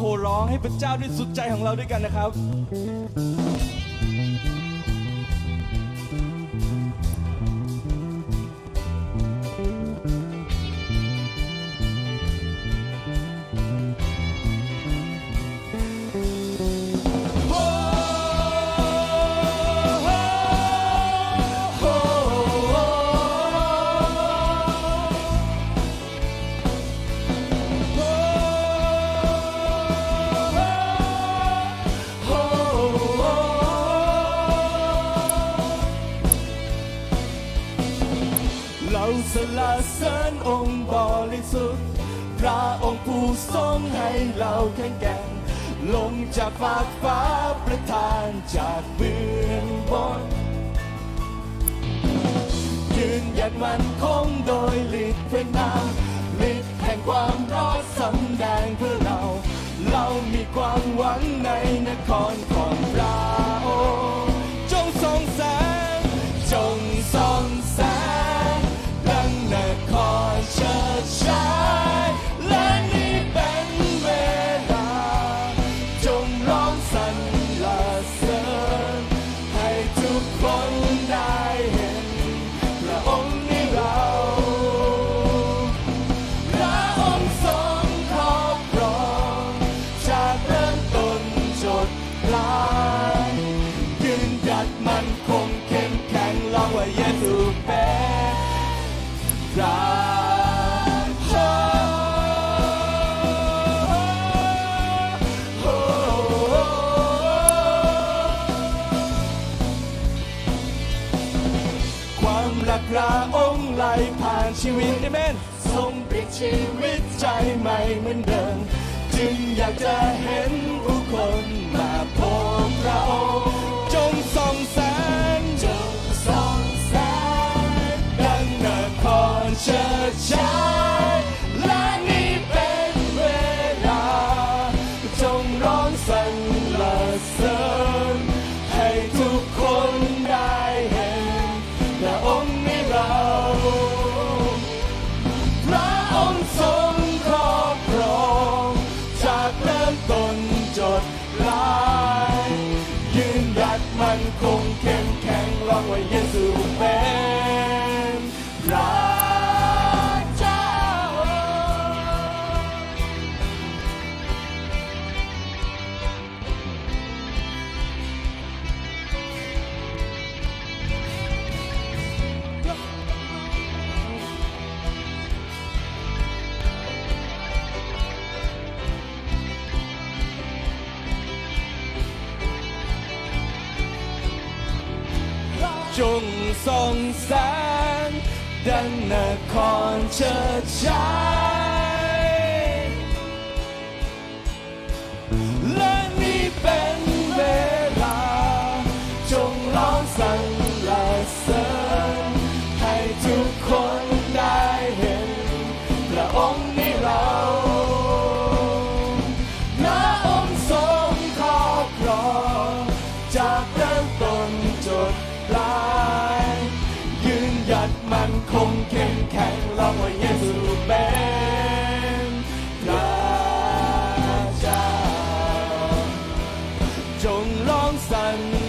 ห่ร้องให้พระเจ้าด้วยสุดใจของเราด้วยกันนะครับ เราสละเสริญองค์บริสุทธิ์พระองค์ผู้ทรงให้เราแข็งแกร่งลงจากฟากฟ้าประทานจากเบื้องบนยืนหยัดมันคงโดยฤทธิ์เป็นนามฤทธิ์แห่งความรอดสำแดงเพื่อเรา เรามีความหวังในนครของ มันคงเข้มแข็งลองว่าเยซูเป็นพระเจ้าความรักพระองค์ไหลผ่านชีวิตเอเมนทรงเปลี่ยนชีวิตใจใหม่เหมือนเดิมจึงอยากจะเห็นผู้คนมา ชิดชายและนี่เป็นเวลา จงร้องสรรเสริญให้ทุกคนได้เห็นพระองค์ในเราพระองค์ทรงครอบครองจากเริ่มต้นจดปลาย ยืนหยัดมันคงเข้มแข็งร้องว่าเย็น จงส่องแสงดังนครเชิดชาย หยัดมันคงเข้มแข็งร้องว่าเยซูเป็นพระเจ้าจงร้องสร